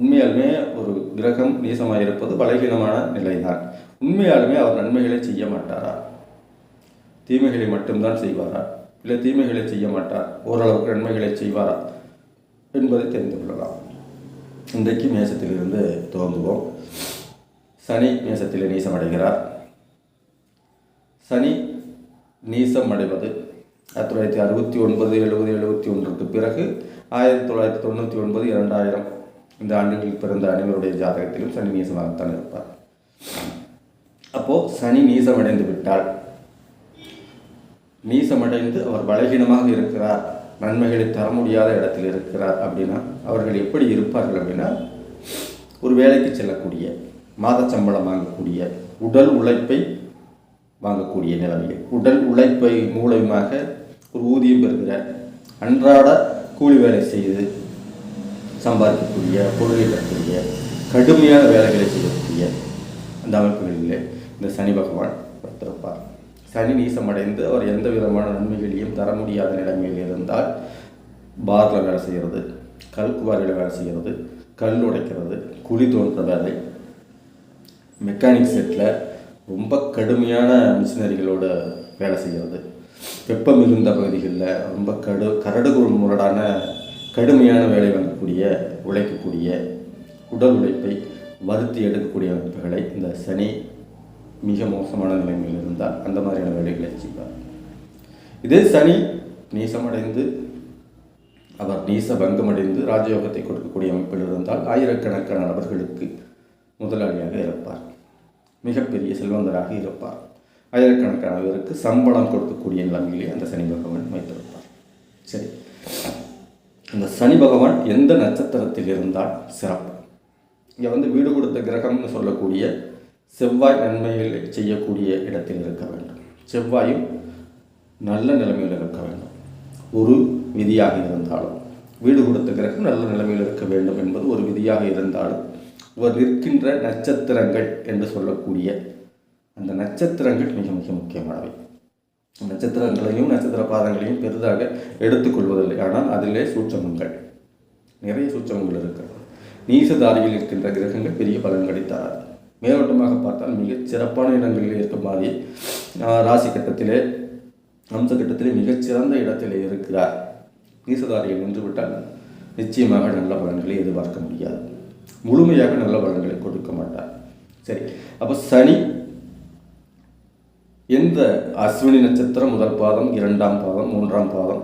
உண்மையாலுமே ஒரு கிரகம் நீசமாக இருப்பது பலகீனமான நிலைதான். உண்மையாலுமே அவர் நன்மைகளை செய்ய மாட்டாரா? தீமைகளை மட்டும்தான் செய்வாரா? இல்லை தீமைகளை செய்ய மாட்டார்? ஓரளவுக்கு நன்மைகளை செய்வாரா? என்பதை தெரிந்து கொள்ளலாம். இன்றைக்கு மேசத்திலிருந்து துவங்குவோம். சனி மேசத்தில் நீசம் அடைகிறார் சனி நீசம் அடைவது ஆயிரத்தி தொள்ளாயிரத்தி அறுபத்தி ஒன்பது எழுபது எழுபத்தி ஒன்றுக்கு பிறகு ஆயிரத்தி தொள்ளாயிரத்தி தொண்ணூற்றி ஒன்பது இரண்டாயிரம் இந்த ஆண்டுகளில் பிறந்த அனைவருடைய ஜாதகத்திலும் சனி நீசமாகத்தான் இருப்பார். அப்போது சனி நீசமடைந்து விட்டால் நீசமடைந்து அவர் பலகீனமாக இருக்கிறார் நன்மைகளை தர முடியாத இடத்தில் இருக்கிறார் அப்படின்னா அவர்கள் எப்படி இருப்பார்கள் அப்படின்னா ஒரு வேலைக்கு செல்லக்கூடிய மாத சம்பளம் வாங்கக்கூடிய உடல் உழைப்பை வாங்கக்கூடிய நிலைமைகள் உடல் உழைப்பை மூலயமாக ஒரு ஊதியம் பெறுகிற அன்றாட கூலி வேலை செய்து சம்பாதிக்கக்கூடிய பொருளீட்டக்கூடிய கடுமையான வேலைகளை செய்யக்கூடிய அந்த அமைப்புகளிலே இந்த சனி பகவான் வைத்திருப்பார் சனி நீசமடைந்து அவர் எந்த விதமான நன்மைகளையும் தர முடியாத நிலைமையில் இருந்தால் பாரில் வேலை செய்கிறது கல் குவாரியில் வேலை செய்கிறது கல் உடைக்கிறது குழி தோன்ற வேலை. மெக்கானிக் செட்டில் ரொம்ப கடுமையான மிஷினரிகளோட வேலை செய்கிறது. வெப்பம் மிகுந்த பகுதிகளில் ரொம்ப கடு கரடுகுள் முரடான கடுமையான வேலை வாங்கக்கூடிய உழைக்கக்கூடிய உடல் உழைப்பை வருத்தி எடுக்கக்கூடிய அமைப்புகளை இந்த சனி மிக மோசமான நிலைமையில் இருந்தால் அந்த மாதிரியான வேலைகளை செய்வார். இதே சனி நீசமடைந்து அவர் நீச பங்கமடைந்து ராஜயோகத்தை கொடுக்கக்கூடிய அமைப்பில் இருந்தால் ஆயிரக்கணக்கான நபர்களுக்கு முதலாளியாக இருப்பார். மிகப்பெரிய செல்வந்தராக இருப்பார். ஆயிரக்கணக்கானவருக்கு சம்பளம் கொடுக்கக்கூடிய நிலைமையிலே அந்த சனி பகவான் வைத்திருப்பார். சரி. இந்த சனி பகவான் எந்த நட்சத்திரத்தில் இருந்தால் சிறப்பு. இங்கே வந்து வீடு கொடுத்த கிரகம்னு சொல்லக்கூடிய செவ்வாய் நன்மைகள் செய்யக்கூடிய இடத்தில் இருக்க வேண்டும். செவ்வாயும் நல்ல நிலைமையில் இருக்க வேண்டும். ஒரு விதியாக இருந்தாலும். வீடு கொடுத்த கிரகம் நல்ல நிலைமையில் இருக்க வேண்டும் என்பது ஒரு விதியாக இருந்தாலும் ஒரு நிற்கின்ற நட்சத்திரங்கள் என்று சொல்லக்கூடிய அந்த நட்சத்திரங்கள் மிக மிக முக்கியமானவை. நட்சத்திரங்களையும் நட்சத்திர பாதங்களையும் பெரிதாக எடுத்துக்கொள்வதில்லை. ஆனால் அதிலே சூட்சமங்கள். நிறைய சூட்சமங்கள் இருக்கிறது நீசதாரியில் இருக்கின்ற கிரகங்கள் பெரிய பலன்களை தராது மேலோட்டமாக பார்த்தால் மிகச் சிறப்பான இடங்களில் இருக்கும் மாதிரி ராசி கட்டத்திலே அம்ச கட்டத்திலே மிகச்சிறந்த இடத்திலே இருக்கிறார். நீசதாரியில் நின்றுவிட்டால் நிச்சயமாக நல்ல பலன்களை எதிர்பார்க்க முடியாது. முழுமையாக நல்ல பலன்களை கொடுக்க மாட்டார். சரி அப்போ சனி எந்த அஸ்வினி நட்சத்திரம் முதல் பாதம் இரண்டாம் பாதம் மூன்றாம் பாதம்?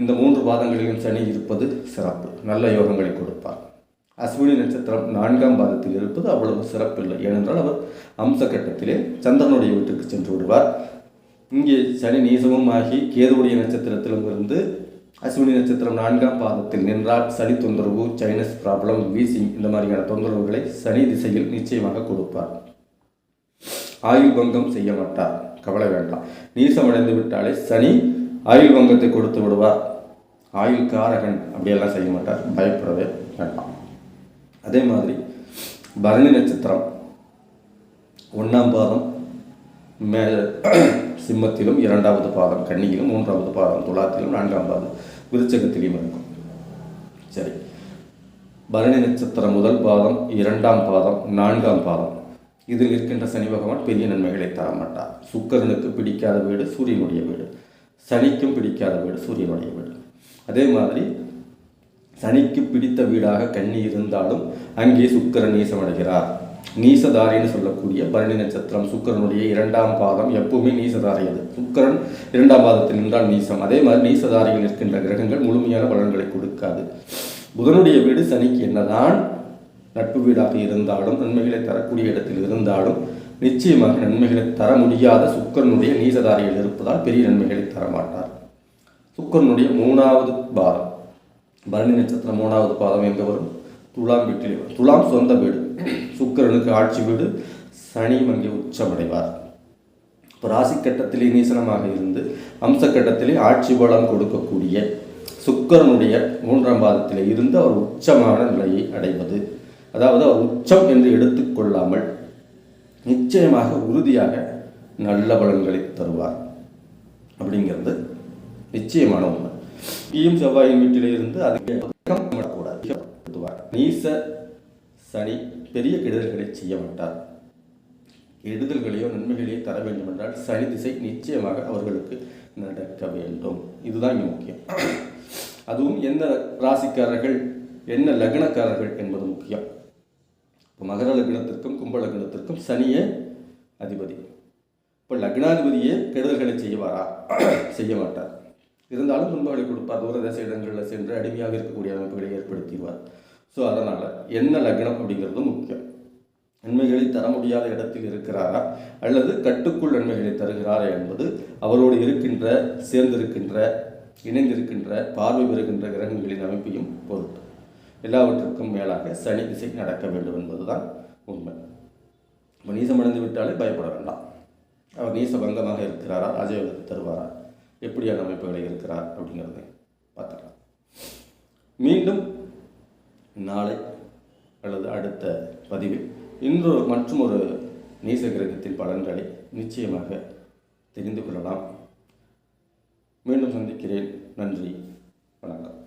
இந்த மூன்று பாதங்களிலும் சனி இருப்பது சிறப்பு. நல்ல யோகங்களை கொடுப்பார். அஸ்வினி நட்சத்திரம் நான்காம் பாதத்தில் இருப்பது அவ்வளவு சிறப்பில்லை. ஏனென்றால் அவர் அம்ச கட்டத்திலே சந்திரனுடைய வீட்டுக்கு சென்று விடுவார். இங்கே சனி நீசமும் ஆகி கேதுவுடைய நட்சத்திரத்திலும் இருந்து அஸ்வினி நட்சத்திரம் நான்காம் பாதத்தில் நின்றால் சனி தொந்தரவு சைனஸ் ப்ராப்ளம் வீசிங் இந்த மாதிரியான தொந்தரவுகளை சனி திசையில் நிச்சயமாக கொடுப்பார். ஆயுள் பங்கம் செய்ய மாட்டார். கவலை வேண்டாம். நீசமடைந்து விட்டாலே சனி ஆயுள் பங்கத்தை கொடுத்து விடுவார். ஆயுள் காரகன் அப்படியெல்லாம் செய்ய மாட்டார். பயப்படவே வேண்டாம். அதே மாதிரி பரணி நட்சத்திரம் ஒன்றாம் பாதம் மே சிம்மத்திலும் இரண்டாவது பாதம் கன்னியிலும் மூன்றாவது பாதம் துலாத்திலும் நான்காம் பாதம் விருச்சகத்திலும் இருக்கும். சரி. பரணி நட்சத்திரம் முதல் பாதம் இரண்டாம் பாதம் நான்காம் பாதம். இதில் இருக்கின்ற சனி பகவான் பெரிய நன்மைகளை தர மாட்டார். சுக்கரனுக்கு பிடிக்காத வீடு சூரியனுடைய வீடு. சனிக்கும் பிடிக்காத வீடு சூரியனுடைய வீடு. அதே மாதிரி சனிக்கு பிடித்த வீடாக கன்னி இருந்தாலும் அங்கே சுக்கரன் நீசமடைகிறார். நீசதாரின்னு சொல்லக்கூடிய பரணி நட்சத்திரம் சுக்கரனுடைய இரண்டாம் பாதம் எப்பவுமே நீசதாரி அது. இரண்டாம் பாதத்தில் நின்றால் நீசம். அதே மாதிரி நீசதாரியில் இருக்கின்ற கிரகங்கள் முழுமையான பலன்களை கொடுக்காது. புதனுடைய வீடு சனிக்கு என்னதான் நட்பு வீடாக இருந்தாலும் நன்மைகளை தரக்கூடிய இடத்தில் இருந்தாலும் நிச்சயமாக நன்மைகளை தர முடியாத சுக்கரனுடைய நீசதாரியில் இருப்பதால் பெரிய நன்மைகளை தரமாட்டார். சுக்கரனுடைய மூணாவது பாதம். பரணி நட்சத்திரம் மூணாவது பாதம் எங்கே வரும்? துலாம் வீட்டிலே வரும். துலாம் சொந்த வீடு. சுக்கிரனுக்கு ஆட்சி வீடு. சனி அங்கே உச்சமடைவார். இப்போ ராசி கட்டத்திலே நீசனமாக இருந்து அம்ச கட்டத்திலே ஆட்சி பலம் கொடுக்கக்கூடிய சுக்கிரனுடைய மூன்றாம் பாதத்தில் இருந்து அவர் உச்சமான நிலையை அடைவது. அதாவது அவர் உச்சம் என்று எடுத்துக்கொள்ளாமல் நிச்சயமாக உறுதியாக நல்ல பலன்களை தருவார். அப்படிங்கிறது நிச்சயமான உண்மை. ஈயும் செவ்வாயின் வீட்டிலே இருந்து அது நீச சனி பெரிய கெடுதல்களை செய்ய மாட்டார். கெடுதல்களையோ நன்மைகளையோ தர வேண்டும் என்றால் சனி திசை நிச்சயமாக அவர்களுக்கு நடக்க வேண்டும். இதுதான் இங்கே முக்கியம். அதுவும் எந்த ராசிக்காரர்கள் என்ன லக்னக்காரர்கள் என்பது முக்கியம். இப்போ மகர லக்னத்திற்கும் கும்ப லக்னத்திற்கும் சனியே அதிபதி. இப்போ லக்னாதிபதியே கெடுதல்களை செய்வாரா? செய்ய மாட்டார். இருந்தாலும் துன்பங்களை கொடுப்பார். தூரதேச இடங்களில் சென்று அடிமையாக இருக்கக்கூடிய அமைப்புகளை ஏற்படுத்திடுவார். ஸோ அதனால் என்ன லக்னம் அப்படிங்கிறது முக்கியம். நன்மைகளை தர முடியாத இடத்தில் இருக்கிறாரா? அல்லது கட்டுக்குள் நன்மைகளை தருகிறாரா என்பது அவரோடு இருக்கின்ற சேர்ந்திருக்கின்ற இணைந்திருக்கின்ற பார்வை பெறுகின்ற கிரகங்களின் அமைப்பையும் பொறுத்து. எல்லாவற்றுக்கும் மேலாக சனி திசை நடக்க வேண்டும் என்பதுதான் உண்மை. இப்போ நீசமடைந்து விட்டாலே பயப்பட வேண்டாம். அவர் நீசபங்கமாக இருக்கிறாரா ராஜயோகத்தை தருவாரா எப்படியான அமைப்புகளை இருக்கிறார் அப்படிங்கிறத பார்த்துக்கலாம். மீண்டும் நாளை அல்லது அடுத்த பதிவில் இன்னொரு மற்றும் ஒரு நீச கிரகத்தின் பலன்களை நிச்சயமாக தெரிந்து கொள்ளலாம். மீண்டும் சந்திக்கிறேன். நன்றி. வணக்கம்.